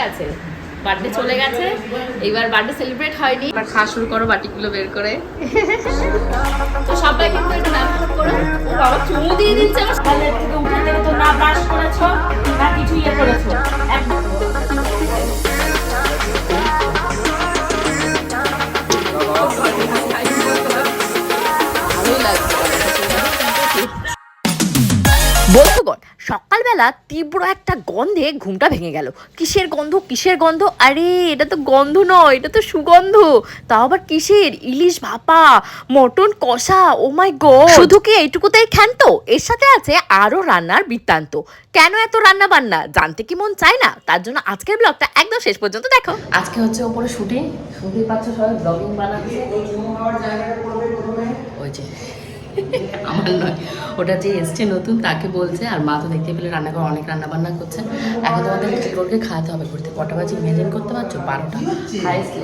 গেছে। বার্থডে চলে গেছে। এইবার বার্থডে সেলিব্রেট হয়নি। এবার খাওয়া শুরু করো বাটিগুলো বের করে। তো সবাই কিন্তু একটু ব্যবহার করো। ও বাবা চুমু দিয়ে দিচ্ছে আমার সকালের থেকে উঠে থেকে তো না ব্রাশ করেছ না কিছু ইয়ে করেছ। একদম ভালোই লাগছে। সকালবেলা তীব্র একটা গন্ধে ঘুমটা ভেঙে গেল। কিসের গন্ধ কিসের গন্ধ? আরে এটা তো গন্ধ নয় এটা তো সুগন্ধ। তাও আবার কিসের? ইলিশ ভাপা মটন কষা ও মাই গড শুধু কি এইটুকুতেই ক্ষান্ত? এর সাথে আছে আরও রান্নার বৃত্তান্ত। কেন এত রান্না বান্না? জানতে কি মন চায় না? তার জন্য আজকের ব্লগটা একদম শেষ পর্যন্ত দেখো। আজকে হচ্ছে ওপরে শুটিং শুনতেই পাচ্ছ সবাই ব্লগিং বানাচ্ছে। ওই যে। আমার নয় ওটা যে এসছে নতুন তাকে বলছে আর মা তো দেখতে পেলে রান্নাঘর অনেক রান্না বান্না করছে। এখন তোমাদের কিরোরকে খাওয়াতে হবে ঘুরতে। কটা বাজে ইমেজিন করতে পারছ? বারোটা। হাইস্ট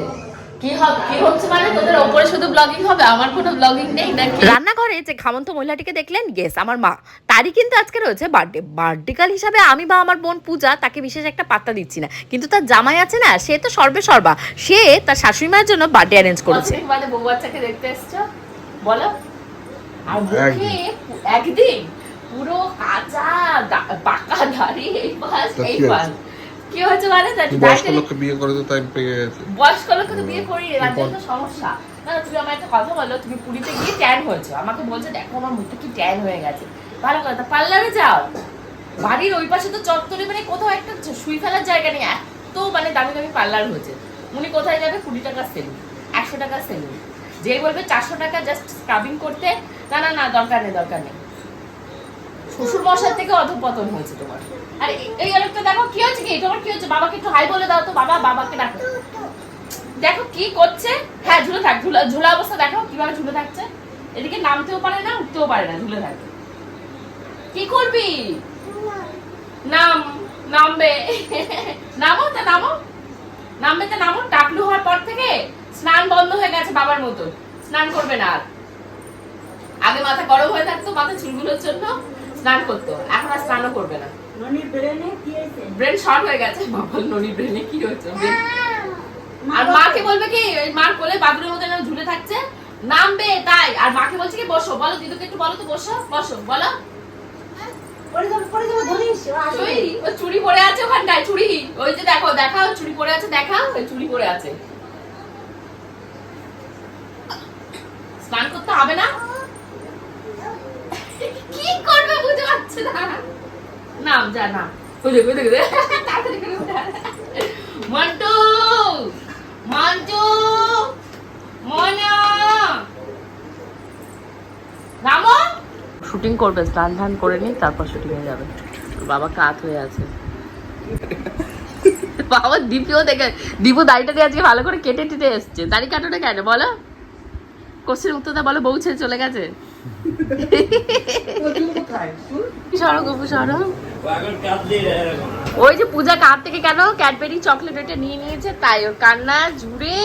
কি কি হচ্ছে মানে? তোদের ওপরে শুধু ব্লগিং হবে? আমার কোনো ব্লগিং নেই নাকি? রান্নাঘরে যে খামন্ত মহিলাটিকে দেখলেন গেস আমার মা। তারই কিন্তু আজকে রয়েছে বার্থডে বার্থডে কাল হিসাবে আমি বা আমার বোন পূজা তাকে বিশেষ একটা পাত্তা দিচ্ছি না। কিন্তু তার জামাই আছে না সে তো সর্বে সর্বা। সে তার শাশুড়ি মায়ের জন্য বার্থডে অ্যারেঞ্জ করেছে। কতদিন বাচ্চাকে দেখতে এসছো? বলো। আর মুখে একদিন। পুরো কাঁচা পাকা দাড়ি এই পাশ কি এই পাশ কি হয়েছে মানে? বয়স্ক লোককে বিয়ে করে তো টাইম পেয়ে গেছে। বয়স্ক লোককে তো বিয়ে করি তো সমস্যা। না না, তুমি আমার একটা কথা বলো তুমি পুরীতে গিয়ে ট্যান হয়েছো। আমাকে বলছে দেখো আমার মুখটা কি ট্যান হয়ে গেছে। ভালো কথা পার্লারে যাও। বাড়ির ওই পাশে তো চত্বরে মানে কোথাও একটা শুই ফেলার জায়গা নেই এত মানে দামি দামি পার্লার হয়েছে। উনি কোথায় যাবে? কুড়ি টাকা সেলুন একশো টাকা সেলুন। যে বলবে চারশো টাকা জাস্ট স্ক্রাবিং করতে না না না, দরকার নেই দরকার নেই। শ্বশুর মশার থেকে অধপতন হয়েছে তোমার। এই আরেকটা দেখো, কি হচ্ছে কি? তোমার কি হচ্ছে বাবাকে একটু হাই বলে দাও তো, বাবা, বাবাকে ডাকো দেখো কি করছে? হ্যাঁ ঝুলে থাক, ঝুলা ঝুলা অবস্থা দেখো, কীভাবে ঝুলে থাকছে। এদিকে নামতেও পারে না, উঠতেও পারে না, ঝুলে থাকে। কি করবি? নাম, নামবে। নামো তা, নামো। নামবে তা, নামো। টাকলু হওয়ার পর থেকে স্নান বন্ধ হয়ে গেছে বাবার মতো স্নান করবে না আর। আগে মাথা গরম হয়ে থাকতো মাথা চুলগুলোর জন্য স্নান করতো। এখন আর স্নানও করবে না। ননির ব্রেনে হয়েছে? শর্ট হয়ে গেছে বাবার ননি ব্রেনে কি brain- আর মাকে বলবে কি মার কোলে বাবুরের মতো ঝুলে থাকছে নামবে তাই। আর মাকে বলছে কি বসো বলো দিদুকে একটু বলো তো বসো বসো বলো। চুড়ি পরে আছে ওখানটায় চুড়ি ওই যে দেখো দেখাও চুড়ি পরে আছে দেখাও ওই চুড়ি পরে আছে। স্নান করতে হবে না? কি করবে বুঝতে পারছে না। নাম যা না ওই দেখো ওই দেখো তাড়াতাড়ি করে মন্টু মন্টু মনা। রামো? শুটিং করবে স্নান ধান করে নি তারপর শুটিং এ যাবে। বাবা কাত হয়ে আছে। বাবা দীপিও দেখে দীপু দাড়িটা দিয়ে আজকে ভালো করে কেটে টেটে এসছে। দাড়ি কাটোটা কেন বলো? কোশ্চেন উত্তরটা বলো বউ ছেড়ে চলে গেছে। সরো গপু সরো ওই যে পূজা কার থেকে কেন? ক্যাডবেরি চকলেট ওইটা নিয়ে নিয়েছে তাই ওর কান্না জুড়ে।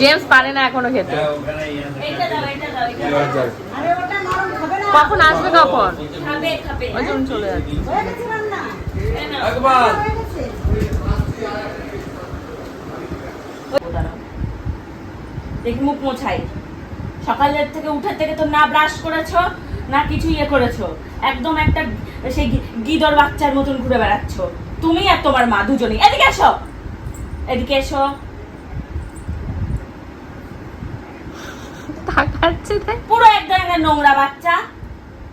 জেমস পারে না এখনও খেতে। এইটা দাও এইটা দাও এইটা দাও। আরে ওটা নরম খাবে না কখন আসবে কখন খাবে খাবে ওই চলে যাচ্ছে হয়ে গেছে রান্না এই নাও। হয়ে গেছে দেখি মুখ মোছাই। সকালের থেকে উঠে থেকে তো না ব্রাশ করেছ না কিছু ইয়ে করেছ। একদম একটা সেই গিদর বাচ্চার মতন ঘুরে বেড়াচ্ছ। তুমি আর তোমার মা দুজনেই। এদিকে এসো। এদিকে এসো। তাকাচ্ছে পুরো এক জায়গায় নোংরা বাচ্চা।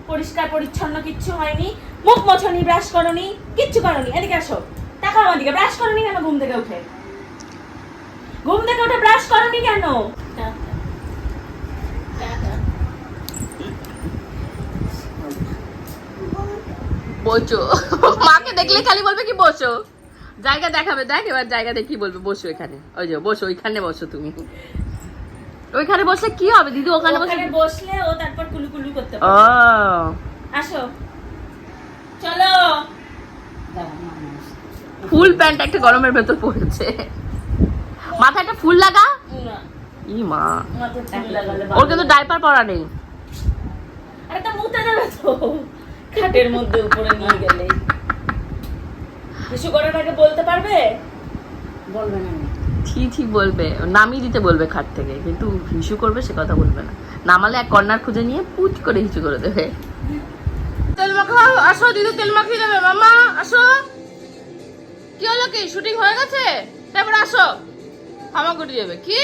পরিষ্কার পরিচ্ছন্ন কিচ্ছু হয়নি। মুখ মোছনি ব্রাশ করনি কিচ্ছু করনি। এদিকে আসো দেখো আমাদিকে। ব্রাশ করনি কেন ঘুম থেকে উঠে? ঘুম থেকে উঠে ব্রাশ করনি কেন? বসো। মাকে দেখলে খালি বলবে কি বসো। জায়গা দেখাবে দেখ এবার জায়গা দেখি বলবে। বসো এখানে। ওই যে বসো ওইখানে বসো তুমি। ওইখানে বসলে কি হবে? দিদি ওখানে বসে বসলে ও তারপর কুলু কুলু করতে পারবে। আসো। চলো। ফুল প্যান্ট একটা গরমের ভেতর পড়েছে। মাথায় একটা ফুল লাগা? না, ই মা। মাথায় ফুল লাগালে ওর কিন্তু ডাইপার পরা নেই। আরে তো মুতে দেবে তো। খাটের মধ্যে উপরে নিয়ে গেলে। কিছু করার আগে বলতে পারবে? বলবে না। ঠি ঠি বলবে। নামিয়ে দিতে বলবে খাট থেকে। কিন্তু হিসু করবে সে কথা বলবে না। নামালে এক কর্নার খুঁজে নিয়ে পুচ করে হিসু করে দেবে। তেল মাখাও। আসো দিদি তেল মাখিয়ে দেবে। মামা আসো। কি হলো কি? শুটিং হয়ে গেছে? তারপর আসো। হামাগুড়ি দেবে কি?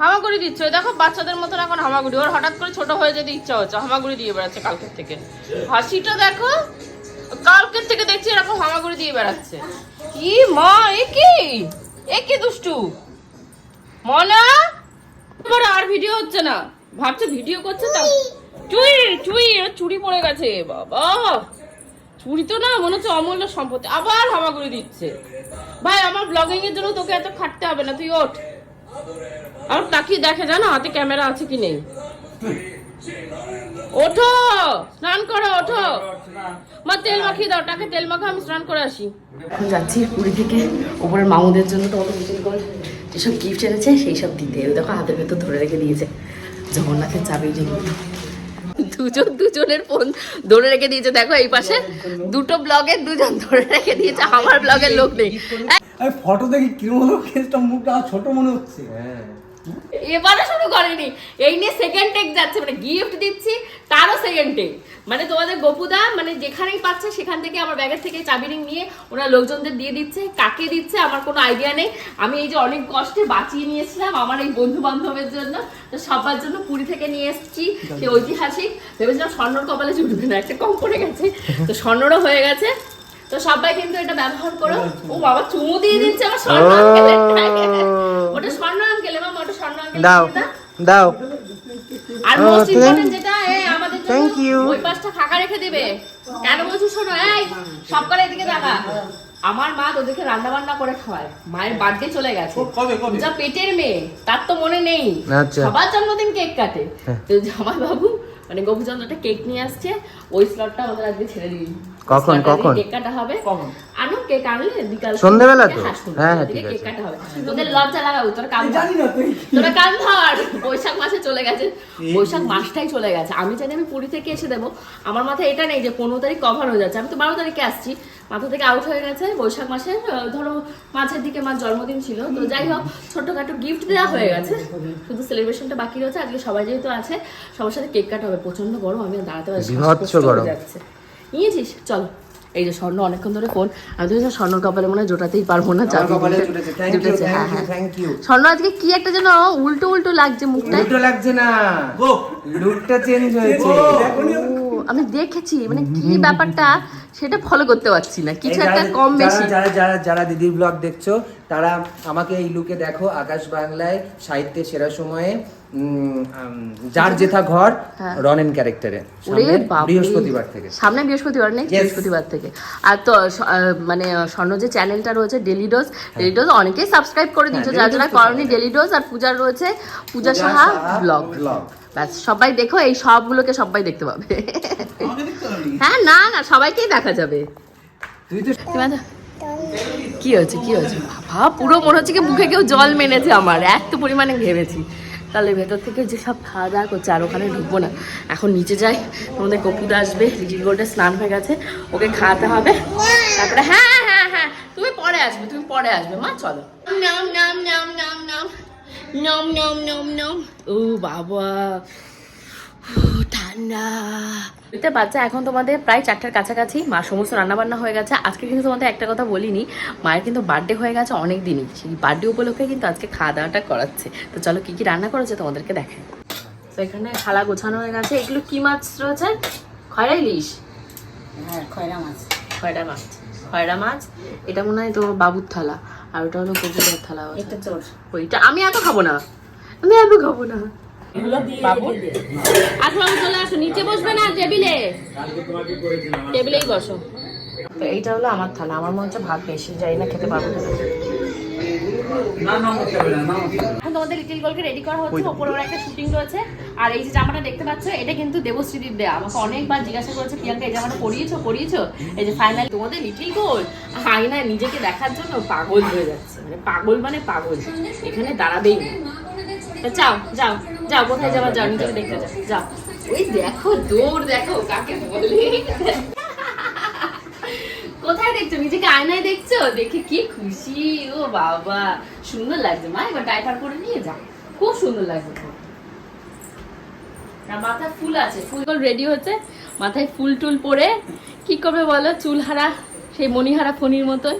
হামাগুড়ি দিচ্ছে? দেখো বাচ্চাদের মতন এখন হামাগুড়ি। ওর হঠাৎ করে ছোট হয়ে যেতে ইচ্ছা হচ্ছে হামাগুড়ি দিয়ে বেড়াচ্ছে কালকের থেকে। হাসিটা দেখো কালকের থেকে দেখছি এরকম হামাগুড়ি দিয়ে বেড়াচ্ছে। কি মা এ কি? এ কি দুষ্টু? মনা? এবার আর ভিডিও হচ্ছে না। ভাবছে ভিডিও করছে তা? চুই চুই চুরি পড়ে গেছে। বাবা! চুরি তো না, মনে হচ্ছে অমূল্য সম্পত্তি। আবার হামাগুড়ি দিচ্ছে। ভাই, আমার ব্লগিং এর জন্য তোকে এত খাটতে হবে না, তুই ওঠ। আর তাকিয়ে দেখে জানো, হাতে ক্যামেরা আছে কি নেই? ওঠো! স্নান করো, ওঠো! মা, তেল মাখিয়ে দাও, টাকে তেল মাখা আমি স্নান করে আসি। এখন যাচ্ছি পুরী থেকে, ওপরের মামুদের জন্য তোমাদের মিটিং করে। যেসব গিফট এনেছে সেই সব দিতে। দেখো, হাতের ভেতর ধরে রেখে দিয়েছে। জগন্নাথের চাবি রিং দুজন দুজনের ফোন ধরে রেখে দিয়েছে। দেখো এই পাশে দুটো ব্লগের দুজন ধরে রেখে দিয়েছে। আমার ব্লগের লোক নেই। ফটো দেখি কিরম কেসটা মুখটা ছোট মনে হচ্ছে। এবারে শুরু করেনি। এই নিয়ে সেকেন্ড টেক যাচ্ছে মানে গিফট দিচ্ছি, তারও সেকেন্ড টেক মানে তোমাদের গপুদা মানে যেখানেই পাচ্ছে, সেখান থেকে আমার ব্যাগের থেকে চাবি রিং নিয়ে ওরা লোকজনদের দিয়ে দিচ্ছে, কাকে দিচ্ছে আমার কোনো আইডিয়া নেই। আমি এই যে অনেক কষ্টে বাঁচিয়ে নিয়েছিলাম আমার এই বন্ধু বান্ধবের জন্য। তো সবার জন্য পুরী থেকে নিয়ে এসেছি, সে ঐতিহাসিক। ভেবেছিলাম স্বর্ণর কপালে জুটবে না, একটা কম পড়ে গেছে। তো স্বর্ণরও হয়ে গেছে। তো সবাই কিন্তু এটা ব্যবহার করো। ও বাবা চুমু দিয়ে দিচ্ছে আমার স্বর্ণ আঙ্কেলের ওটা স্বর্ণ আঙ্কেল মামা ওটা স্বর্ণ আঙ্কেল দাও দাও। আর মোস্ট ইম্পর্টেন্ট যেটা এই আমাদের জন্য ওই পাশটা ফাঁকা রেখে দিবে। কেন শোনো এই সব করে এদিকে দেখা। আমার মা তোদেরকে রান্না বান্না করে খাওয়ায়। মায়ের বার্থডে চলে গেছে। যা পেটের মেয়ে তার তো মনে নেই। আচ্ছা। সবার জন্মদিন কেক কাটে। তো জামাই বাবু মানে গোপুচন্দ্রটা কেক নিয়ে আসছে ওই স্লটটা আমাদের আজকে ছেড়ে দিই কখন, কখন? কেক কাটা হবে। আনো কেক আনলে বিকাল সন্ধ্যাবেলা তো? হ্যাঁ, হ্যাঁ, ঠিক আছে। কেক কাটা হবে। তোদের লজ্জা লাগাবো তোর কাম। জানি না তুই তোরা কাম ধর বৈশাখ মাসে চলে গেছে। বৈশাখ মাসটাই চলে গেছে। আমি জানি আমি পুরী থেকে এসে দেবো। আমার মাথায় এটা নেই যে পনেরো তারিখ কভার হয়ে যাচ্ছে। আমি তো বারো তারিখে আসছি। মাথা থেকে আউট হয়ে গেছে বৈশাখ মাসে ধরো মাঝের দিকে মার জন্মদিন ছিল। তো যাই হোক ছোটখাটো গিফট দেওয়া হয়ে গেছে। শুধু সেলিব্রেশনটা বাকি রয়েছে আজকে সবাই যেহেতু আছে সবার সাথে কেক কাটা হবে প্রচণ্ড গরম আমি দাঁড়াতে পারছি নিয়েছিস? চলো এই যে স্বর্ণ অনেকক্ষণ ধরে ফোন আমি তো স্বর্ণ কপালে মনে হয় জোটাতেই পারব না চাবি কপালে জুটেছে হ্যাঁ হ্যাঁ। স্বর্ণ আজকে কি একটা যেন উল্টো উল্টো লাগছে মুখটা। উল্টো লাগছে না। গো। লুকটা চেঞ্জ হয়েছে। আমি দেখেছি মানে কি ব্যাপারটা? সেটা ফলো করতে পারছি না। কিছু একটা কম বেশি। যারা যারা যারা দিদির ব্লগ দেখছ তারা আমাকে এই লুকে দেখো আকাশ বাংলায় সাহিত্যের সেরা সময়ে যার জেঠা ঘর। রনেন ক্যারেক্টারে বৃহস্পতিবার থেকে। সামনে বৃহস্পতিবার নেই বৃহস্পতিবার থেকে। আর তো মানে স্বর্ণ যে চ্যানেলটা রয়েছে ডেলি ডোজ ডেলি ডোজ অনেকেই সাবস্ক্রাইব করে হ্যাঁ, যারা যারা করনি ডেলি ডোজ আর পূজার রয়েছে পূজা সাহা ব্লগ vlog। ব্যাস সবাই দেখো এই সবগুলোকে সবাই দেখতে পাবে। আমাকে দেখতে পারবি হ্যাঁ না না সবাইকেই দেখা যাবে। তুই কি হয়েছে কি হয়েছে? বাবা পুরো মনে হচ্ছে কি মুখে কেউ জল মেনেছে আমার এত পরিমাণে ভেবেছি তাহলে ভেতর থেকে যে সব খাওয়া দাওয়া করছে আর ওখানে ঢুকবো না। এখন নিচে যাই তোমাদের কপুদা আসবে লিটিল গোল্ডের স্নান হয়ে গেছে ওকে খাওয়াতে হবে। তারপরে হ্যাঁ হ্যাঁ, হ্যাঁ হ্যাঁ তুমি পরে আসবে তুমি পরে আসবে মা চলো। নাম নাম নাম নাম নাম। নম নম নম নম ও বাবা। ঠান্ডা। বুঝতে পারছ এখন তোমাদের প্রায় চারটার কাছাকাছি। মা সমস্ত রান্নাবান্না হয়ে গেছে। আজকে কিন্তু তোমাদের একটা কথা বলিনি। মায়ের কিন্তু বার্থডে হয়ে গেছে অনেক দিনই সেই বার্থডে উপলক্ষে কিন্তু আজকে খাওয়া দাওয়াটা করাচ্ছে। তো চলো কি কি রান্না করেছে তোমাদেরকে দেখে তো এখানে খালা গোছানো হয়ে গেছে। এগুলো কি মাছ রয়েছে? খয়রা ইলিশ? হ্যাঁ খয়রা মাছ। খয়রা মাছ। খয়রা মাছ এটা মনে হয় তো বাবুর থালা আর ওটা হলো কবুতর থালা এটা তোর ওইটা আমি এত খাব না। আমি এত খাব না। আসো চলে আসো নিচে বসবে না টেবিলে। টেবিলেই বসো। তো এইটা হলো আমার থালা আমার মনে হচ্ছে ভাত বেশি যাই না খেতে পারব না। এখন তোমাদের লিটিল গোলকে রেডি করা হচ্ছে ওপরে ওর একটা শুটিং রয়েছে। আর এই যে জামাটা দেখতে পাচ্ছ এটা কিন্তু দেবশ্রীদির দেয়া আমাকে অনেকবার জিজ্ঞাসা করেছে প্রিয়াঙ্কা এই জামাটা পরিয়েছো পরিয়েছো? এই যে ফাইনাল তোমাদের লিটিল গোল আয়নায় নিজেকে দেখার জন্য পাগল হয়ে যাচ্ছে। মানে পাগল মানে পাগল। এখানে দাঁড়াবেই না। যাও যাও যাও কোথায় যাবার যাও নিজেকে দেখতে যাও যাও। ওই দেখো দৌড় দেখো কাকে বলে? কোথায় দেখছ? নিজেকে আয়নায় দেখছ? দেখে কি খুশি? ও বাবা সুন্দর লাগছে মা। এবার ডাইপার করে নিয়ে যাও খুব সুন্দর লাগছে। মাথায় ফুল আছে। ফুল রেডি হচ্ছে। মাথায় ফুল টুল পরে কি করবে বলো? চুল হারা সেই মণিহারা ফণির মতন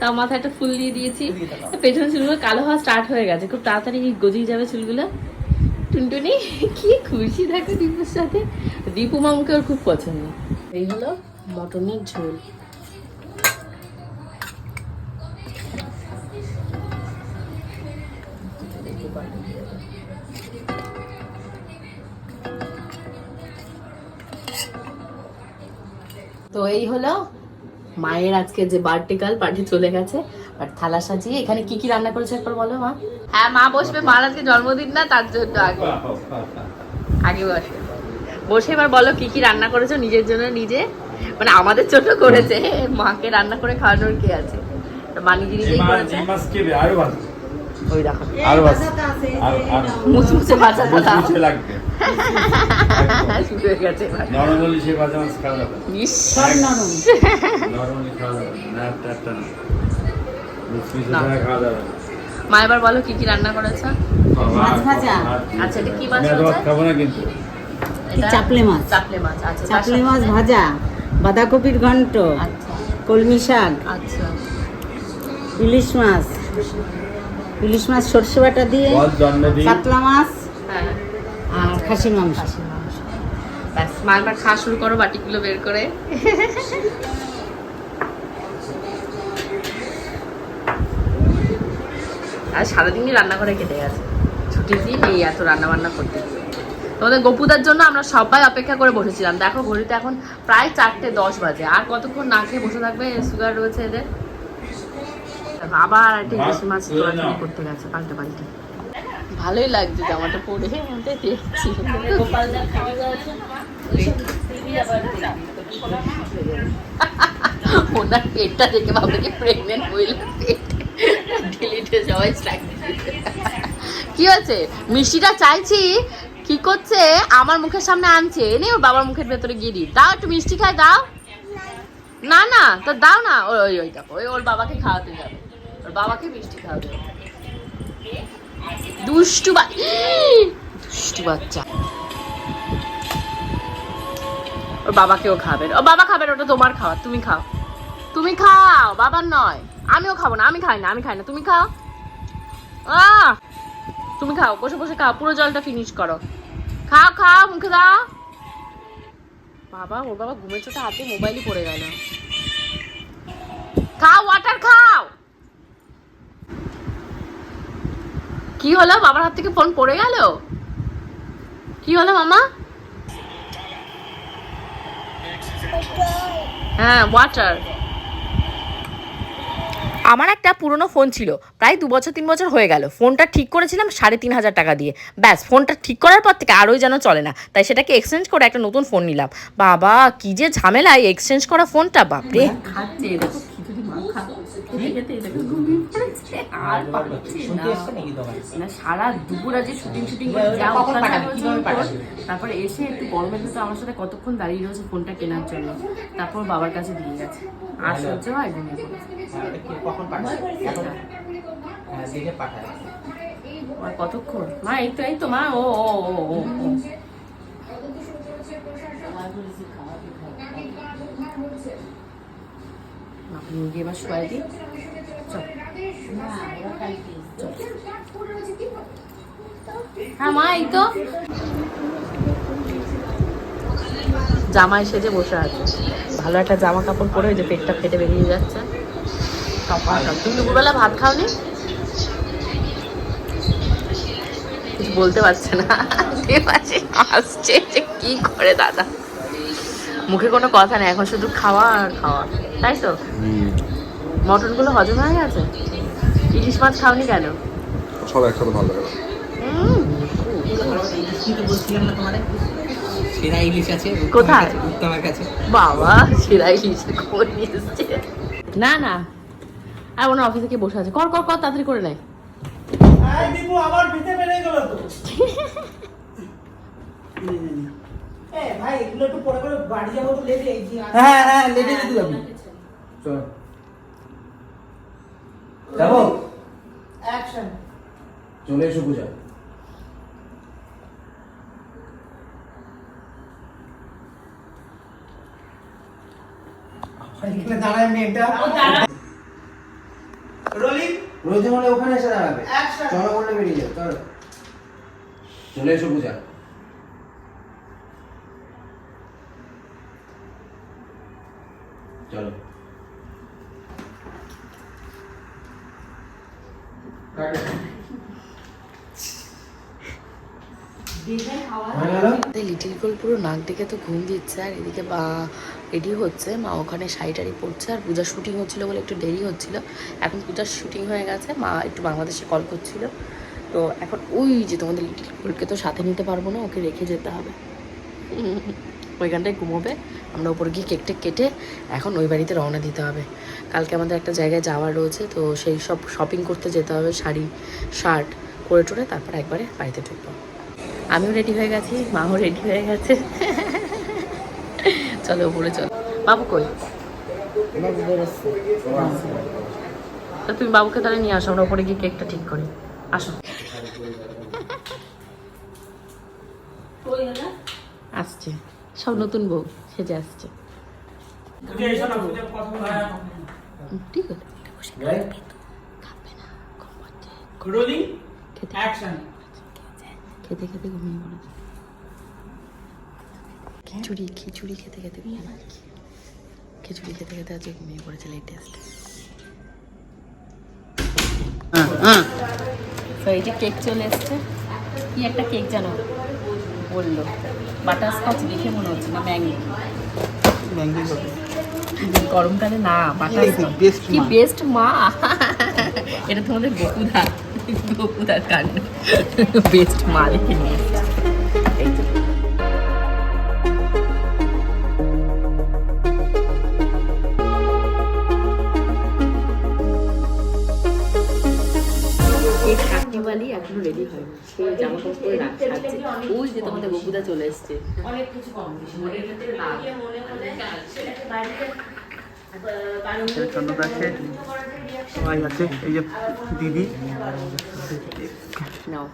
তাও মাথায় একটা ফুল দিয়ে দিয়েছি। পেছনে চুলগুলো কালো হওয়া স্টার্ট হয়ে গেছে। খুব তাড়াতাড়ি গজিয়ে যাবে চুলগুলো। টুনটুনি কি খুশি থাকে দীপুর সাথে। দীপু মামুকে ওর খুব পছন্দ। এই হলো মটনের ঝোল। এই হলো। মায়ের আজকে যে বার্থডে কাল পার্টি চলে গেছে। আর থালা সাজিয়ে এখানে কি কি রান্না করেছে একবার বলো মা? হ্যাঁ মা বসবে মার আজকে জন্মদিন না তার জন্য আগে। আগে বসে। বসে এবার বলো কি কি রান্না করেছ নিজের জন্য নিজে? মানে আমাদের জন্য করেছে। মাকে রান্না করে খাওয়ানোর কি আছে? মা নিজে নিজেই করেছে ওই দেখো। আর আর মুচমুচে দাদা লাগবে। শুরু গেছে নরমালি সে ভাজা মাছ খাওয়া যাবে ইস, নরমালি খাওয়া যাবে না একটা একটা না। মুচমুচে খাওয়া যাবে মা এবার বলো কি কি রান্না করেছ? মাছ ভাজা। আচ্ছা, এটা কি মাছ? খাব না কিন্তু। চাপলে মাছ। চাপলে মাছ আচ্ছা চাপলি মাছ ভাজা বাঁধাকপির ঘন্ট আচ্ছা। কলমি শাক আচ্ছা। ইলিশ মাছ। ইলিশ মাছ সর্ষে বাটা দিয়ে কাতলা মাছ খাসির মাংস। ব্যাস মা একবার খাওয়া শুরু করো বাটিগুলো বের করে। আর সারাদিনই রান্না করে কেটে গেছে। ছুটির দিন এই এত রান্না বান্না করতে গিয়ে। তোমাদের গোপুদার জন্য আমরা সবাই অপেক্ষা করে বসেছিলাম। দেখো ঘড়িতে এখন প্রায় চারটে দশ বাজে। আর কতক্ষণ না খেয়ে বসে থাকবে? সুগার রয়েছে এদের। আবার একটা ইলিশ মাছ করতে গেছে পাল্টে পাল্টে ভালোই লাগছে জামাটা পরে। আছে ওনার পেটটা দেখে ভাববে কি প্রেগনেন্ট পেট ডিলিটে সবাই কি হয়েছে? মিষ্টিটা চাইছি, কি করছে? আমার মুখের সামনে আনছে। এনে ওর বাবার মুখের ভেতরে গিয়ে দিই দাও একটু মিষ্টি খাই, দাও। না না, তো দাও না। ওই ওই দেখো, ওই ওর বাবাকে খাওয়াতে যাবে। ওর বাবাকে মিষ্টি খাওয়াতে যাবে। দুষ্টু বা দুষ্টু বাচ্চা। ওর বাবাকেও খাবেন। ও বাবা খাবেন, ওটা তোমার খাওয়া, তুমি খাও। তুমি খাও, বাবার নয়। আমিও খাব না, আমি খাই না, আমি খাই না। তুমি খাও। আহ! তুমি খাও, বসে বসে খাও, পুরো জলটা ফিনিশ করো। খাও খাও, মুখে দাও। বাবা, ওর বাবা ঘুমের চোটে হাতে মোবাইলই পড়ে গেল। খাও ওয়াটার খাও। কি হলো? বাবার হাত থেকে ফোন পড়ে গেল? কি হলো মামা? হ্যাঁ ওয়াটার আমার একটা পুরনো ফোন ছিল প্রায় দু বছর তিন বছর হয়ে গেল। ফোনটা ঠিক করেছিলাম সাড়ে তিন হাজার টাকা দিয়ে। ব্যাস ফোনটা ঠিক করার পর থেকে আরোই যেন চলে না। তাই সেটাকে এক্সচেঞ্জ করে একটা নতুন ফোন নিলাম। বাবা কি যে ঝামেলায় এক্সচেঞ্জ করা ফোনটা বাপরে। খাচ্ছে ঘুমিয়ে পড়েছে আর পারছে না। না সারা দুপুর আজ শুটিং করে যা তারপরে এসে একটু গরমের ভিতরে আমার সাথে কতক্ষণ দাঁড়িয়ে রয়েছে ফোনটা কেনার জন্য তারপর বাবার কাছে দিয়ে গেছে। আর সহ্য হয় ঘুমিয়ে পড়েছে। কতক্ষণ? মা এই তো এই তো মা ও ও ও দিই। হ্যাঁ তো। জামাই সেজে বসে আছে। ভালো একটা জামা কাপড় পরে ওই যে পেটটা ফেটে বেরিয়ে যাচ্ছে। তুমি দুপুরবেলা ভাত খাওনি? কিছু বলতে পারছে না। আসছে যে কি করে দাদা? মুখে কোনো কথা নেই এখন শুধু খাওয়া আর খাওয়া তাই তো? মটনগুলো হজম হয়ে গেছে? ইলিশ মাছ খাওনি কেন? সব একসাথে ভালো লাগে সেরা ইলিশ আছে কোথায়? উত্তমার কাছে। বাবা সেরা ইলিশ করে নিয়ে না না। আর ওনার অফিসে কি বসে আছে? কর কর কর তাড়াতাড়ি করে নেয় ভাই এগুলো একটু পরে করে বাড়ি যাব তো লেটে হ্যাঁ হ্যাঁ লেটে যেতে যাবি চল। যাব? অ্যাকশন চলে এসো পূজা। এখানে দাঁড়ায় মেয়েটা। রোলিং রোজে হলে ওখানে এসে দাঁড়াবে! চলো বললে বেরিয়ে যাও চলো। চলে এসো পূজা। চলো। লিটিল গোল পুরো নাক ডেকে তো ঘুম দিচ্ছে আর এদিকে বা রেডি হচ্ছে। মা ওখানে শাড়ি টাড়ি পরছে আর পূজার শুটিং হচ্ছিল বলে একটু দেরি হচ্ছিল। এখন পূজার শুটিং হয়ে গেছে মা একটু বাংলাদেশে কল করছিল। তো এখন ওই যে তোমাদের লিটিল গোলকে তো সাথে নিতে পারব না ওকে রেখে যেতে হবে। হুম, ওইখানটায় ঘুমোবে। আমরা ওপর গিয়ে কেক টেক কেটে এখন ওই বাড়িতে রওনা দিতে হবে। কালকে আমাদের একটা জায়গায় যাওয়ার রয়েছে তো সেই সব শপিং করতে যেতে হবে শাড়ি শার্ট করে টোরে তারপর একবারে বাড়িতে ঢুকবো। আমিও রেডি হয়ে গেছি মাও রেডি হয়ে গেছে। চলো উপরে চলো। বাবু কই? তুমি বাবুকে তাহলে নিয়ে আসো আমরা উপরে গিয়ে কেকটা ঠিক করি। আসো। আসছে। সব নতুন বউ। সেজে আসছে ঠিক আছে খাবে না ঘুমাচ্ছে খেতে। খেতে খেতে ঘুমিয়ে পড়েছে। খিচুড়ি খিচুড়ি খেতে খেতে ঘুমিয়ে পড়েছে। খিচুড়ি খেতে খেতে আজকে ঘুমিয়ে পড়েছে লেটেস্ট তো এই যে কেক চলে এসছে। কি একটা কেক জানো? বলল। বাটারস্কচ দেখে মনে হচ্ছে না ম্যাঙ্গি। গরমকালে না বাটারস্কচ কি বেস্ট মা? এটা তোমাদের বকুদা গোপুদার কাণ্ড। বেস্ট মা দেখে নিয়ে এখনও রেডি হয়নি। সে জামা কাপড় পরে রাখ সাজছে। ওই যে তোমাদের বকুদা চলে এসছে। অনেক কিছু। মনে সবাই আছে। এই যে দিদি। নাও।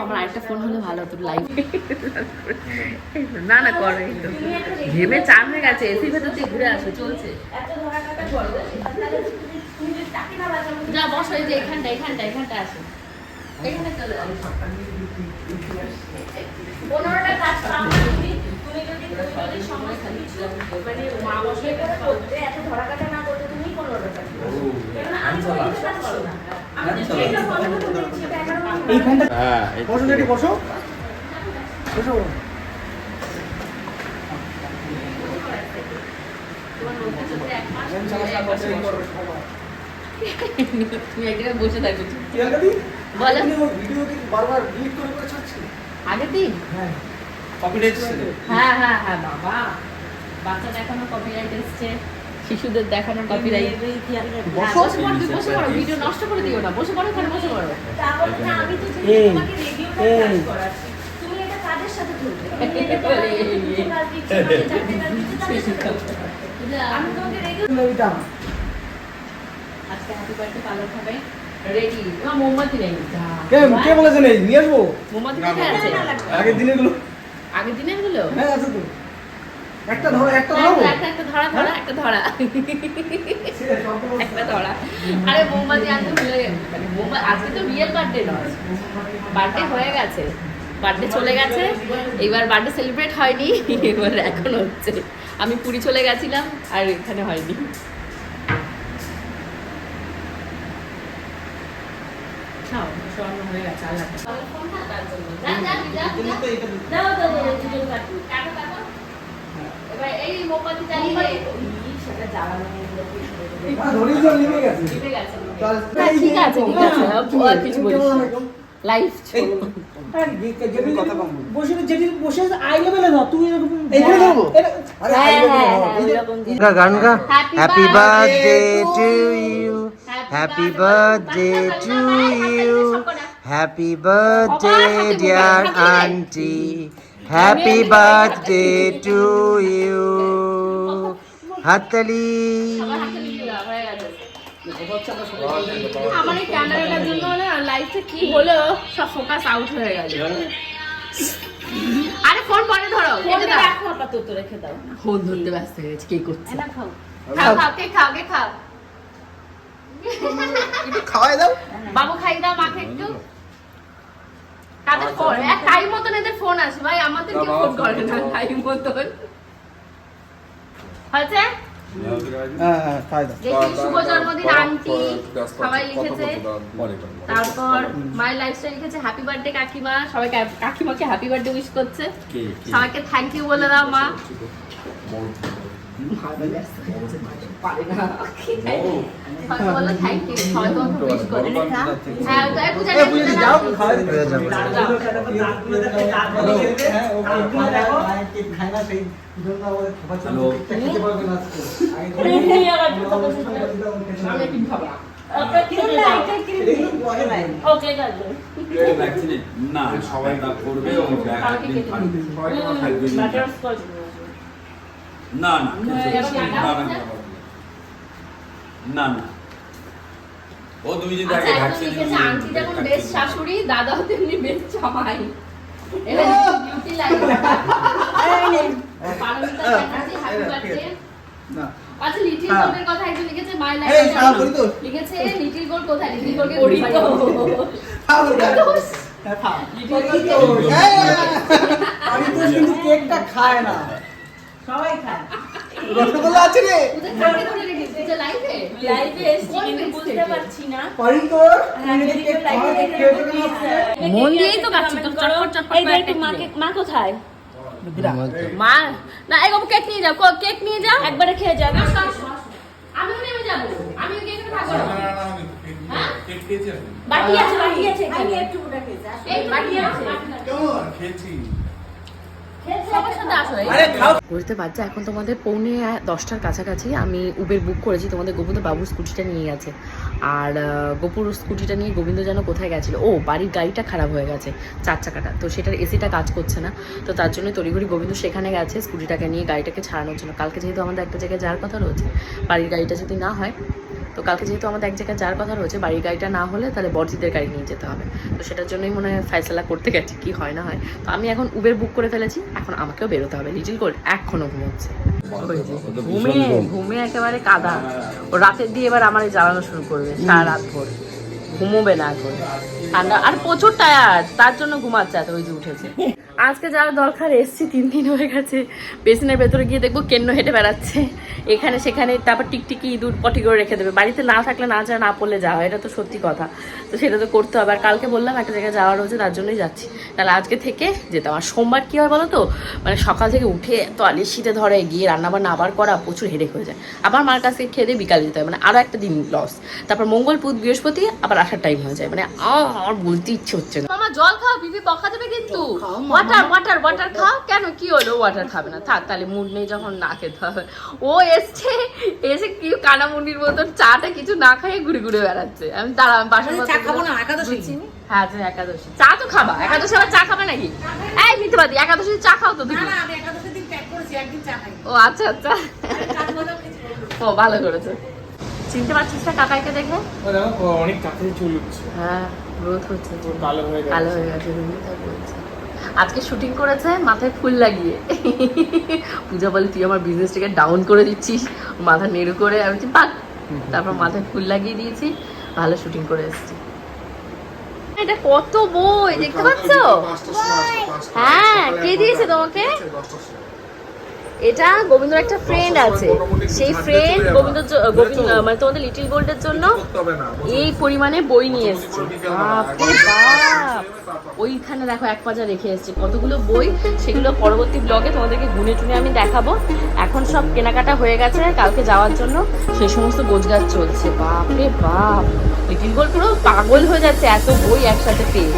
আমার আরেকটা ফোন হলে ভালো হতো লাইভ না না করো ঘেমে চান হয়ে গেছে। এসির ভেতর দিয়ে ঘুরে আসো চলছে। বাঁচাও যা বসো এই যে এখানটা এখানটা এখানটা আসো। এখানে চলে যাও। পনেরোটা কাজ পাবা তুমি তুমি যদি তুমি যদি সমস্ত কিছু মানে মা বসে করে করতে এত ধরা না করতে তুমি পনেরোটা কাজ কেননা আমি তো কিছু কাজ করো না। আমি তো যেটা পনেরো করতে দিচ্ছি এগারো করতে এইখানটা হ্যাঁ বসো যেটি বসো। বসো। তুমি এক জায়গায় বসে থাকো। টিয়াকাদি বলো। ভিডিও বারবার ডিলিট করে করে ছাড়ছি? আগের দিন? হ্যাঁ। কপিরাইট হ্যাঁ হ্যাঁ হ্যাঁ বাবা। বাচ্চা দেখানোর কপিরাইট এসছে। শিশুদের দেখানোর কপিরাইট বসে পড়ো বসে পড়ো ভিডিও নষ্ট করে দিও না। বসে পড়ো ওখানে বসে পড়ো আমি তো তোমাকে করাচ্ছি তুমি এটা সাথে ধরবে। আমি রেডিও আজকে হ্যাপি বার্থডে পালন হবে। রেডি না মোমবাতি নেই যা। কে কে বলেছে নেই নিয়ে আসব মোমবাতি কোথায় আছে আগের দিনেরগুলো আগের দিনেরগুলো হ্যাঁ আছে তো একটা ধরো একটা ধরো একটা একটা ধরা ধরা একটা ধরা একটা ধরা আরে মোমবাতি আনতে ভুলে মানে মোমবাতি আজকে তো রিয়েল বার্থডে নয় বার্থডে হয়ে গেছে বার্থডে চলে গেছে এবার বার্থডে সেলিব্রেট হয়নি এবার এখন হচ্ছে আমি পুরী চলে গেছিলাম আর এখানে হয়নি খাও, শোয়ানো হয়ে গেছে, আল্লাহ হাফেজ। যা, যা, যা, যা। দাও দাও দাও দুজন কাটু কাটো, কাটো। এবার এই মোমবাতি জ্বালিয়ে সেটা জ্বালানো নিয়ে দিলে কি শুরু করবে? ধরে জল নিভে গেছে আছে তাহলে- হ্যাঁ, ঠিক আছে ঠিক আছে। কিছু বলিস লাইফ হ্যাঁ, হ্যাঁ। হ্যাঁ, গান গা। Happy birthday to you happy birthday to you happy birthday dear aunty happy birthday to you হাততালি আমার এই ক্যামেরাটার জন্য না লাইফে কি হলো সব ফোকাস আউট হয়ে গেল। আরে ফোন পরে ধরো দাও। রাখো আপাতত রেখে দাও। ফোন ধরতে ব্যস্ত হয়ে গেছে কে করছে? না খাও। খাও খাও কে খাও কে খাও? খাওয়াই দাও। বাবু খাই দাও মাকে একটু। তাদের ফোন এক টাইম মতন এদের ফোন আছে ভাই আমাদের কেউ ফোন করে না টাইম মতন। হয়েছে? হ্যাঁ হ্যাঁ শুভ জন্মদিন আন্টি। সবাই লিখেছে। তারপর মায়ের লাইফস্টাইল লিখেছে হ্যাপি বার্থডে কাকিমা। সবাই কাকিমাকে হ্যাপি বার্থডে উইশ করছে। সবাইকে থ্যাংক ইউ বলে দাও মা। না সবাই করবে ও একদিন থাকবে থাকবে না। না না না, ও তুমি যদি আগে ভ্যাকসিন আন্টি যেমন বেস্ট শাশুড়ি দাদাও তেমনি বেস্ট জামাই। এটা beauty life Paromita Banerjee happy birthday না। আচ্ছা লিটিল। গোল্ডের কথা একজন লিখেছে মাই এই, সারা করি তো। লিখেছে লিটিল গোল্ড কোথায়? লিটিল গোল্ডকে করি তো। খাও আমি তো কিন্তু কেকটা খায় না। সবাই খায় রসগোল্লা আছে রে। হ্যাঁ, মন দিয়েই তো তো চটপট চটপট খেয়ে। মা কোথায়? মা না এই কেক নিয়ে যাও। কো- কেক নিয়ে যাও। একবারে খেয়ে আসো। আমিও নেমে যাব। হ্যাঁ? বাটি আছে বাটি আছে এই বাকি আছে সবার সাথে আসো এই। আরে খাও বুঝতে পারছ, এখন তোমাদের পৌনে দশটার কাছাকাছি আমি উবের বুক করেছি, তোমাদের গোবিন্দ বাবুর স্কুটিটা নিয়ে গেছে। আর গোপুর স্কুটিটা নিয়ে গোবিন্দ যেন কোথায় গেছিল? ও, বাড়ির গাড়িটা খারাপ হয়ে গেছে, চার চাকাটা। তো সেটার এসিটা কাজ করছে না। তো তার জন্য তড়িঘড়ি গোবিন্দ সেখানে গেছে স্কুটিটাকে নিয়ে গাড়িটাকে ছাড়ানোর জন্য। কালকে যেহেতু আমাদের একটা জায়গায় যাওয়ার কথা রয়েছে, বাড়ির গাড়িটা যদি না হয় তো কালকে যেহেতু আমাদের এক জায়গায় যাওয়ার কথা রয়েছে বাড়ির গাড়িটা না হলে তাহলে বড়জিদের গাড়ি নিয়ে যেতে হবে। তো সেটার জন্যই মনে হয় ফয়সলা করতে গেছি কি হয় না হয়। তো আমি এখন উবের বুক করে ফেলেছি এখন আমাকেও বেরোতে হবে। লিটিল গোল্ড এখনও ঘুমোচ্ছে। ঘুমে ঘুমে একেবারে কাদা। ও রাতের দিয়ে এবার আমার জ্বালানো শুরু করবে সারা রাত ভোর। ঘুমোবে না এখন। ঠান্ডা আর প্রচুর টায়ার্ড তার জন্য ঘুমাচ্ছে এত ওই যে উঠেছে। আজকে যাওয়ার দরকার এসছি তিন দিন হয়ে গেছে। বেসিনের ভেতরে গিয়ে দেখব কেন্ন হেঁটে বেড়াচ্ছে। এখানে সেখানে তারপর টিকটিকি ইঁদুর পটি করে রেখে দেবে। বাড়িতে না থাকলে না যা না পড়লে যাওয়া এটা তো সত্যি কথা। তো সেটা তো করতে হবে। আর কালকে বললাম একটা জায়গায় যাওয়ার হচ্ছে তার জন্যই যাচ্ছি। তাহলে আজকে থেকে যেতাম আর সোমবার কী হয় বলো তো মানে সকাল থেকে উঠে তো আলির শীতে ধরে গিয়ে রান্নাবান্না আবার করা প্রচুর হেডেক হয়ে যায়। আবার মার কাছে খেয়ে দিয়ে বিকালে যেতে হয় মানে আরও একটা দিন লস তারপর মঙ্গল বুধ বৃহস্পতি আবার আসার টাইম হয়ে যায়। মানে আ- আমার বলতে ইচ্ছে হচ্ছে না। মামা জল খাও বিবি বকা দেবে কিন্তু। ওয়াটার ওয়াটার ওয়াটার খাও? কেন? কি হলো? ওয়াটার খাবে না। থাক তাহলে মুড নেই যখন না খেতে হবে। ও এসছে এসে কি কানামুনির মতন চাটা কিছু না খাইয়ে ঘুরে ঘুরে বেড়াচ্ছে। আমি দাঁড়া আমি বাসন চা খাব না একাদশী। হ্যাঁ একাদশী। চা তো খাবা। একাদশী আবার চা খাবে নাকি? এই মিথ্যাবাদী একাদশী চা খাও তো তুমি ও আচ্ছা আচ্ছা। ও ভালো করেছ। চিনতে পারছিস না কাকাইকে দেখে? অনেক কাছে চুল উঠছে হ্যাঁ গ্রোথ হচ্ছে। কালো হয়ে কালো হয়ে গেছে রুমি তাই বলছে। আজকে শুটিং করেছে মাথায় ফুল লাগিয়ে। পূজা বলে তুই আমার বিজনেসটাকে ডাউন করে দিচ্ছিস মাথা নেড়ু করে। আমি বলছি, পাক তারপর মাথায় ফুল লাগিয়ে দিয়েছি ভালো শুটিং করে এসেছি। এটা কত বই দেখতে পাচ্ছ? হ্যাঁ কে দিয়েছে তোমাকে? এটা গোবিন্দর একটা ফ্রেন্ড আছে। সেই ফ্রেন্ড গোবিন্দ গোবিন্দ মানে তোমাদের লিটিল গোল্ডের জন্য এই পরিমাণে বই নিয়ে এসছে। ওইখানে দেখো এক পাজা রেখে এসছে। কতগুলো বই সেগুলো পরবর্তী ব্লগে তোমাদেরকে গুনে টুনে আমি দেখাবো। এখন সব কেনাকাটা হয়ে গেছে কালকে যাওয়ার জন্য। সেই সমস্ত গোছগাছ চলছে। বাপরে বাপ! লিটিল গোল্ড পুরো পাগল হয়ে যাচ্ছে এত বই একসাথে পেয়ে।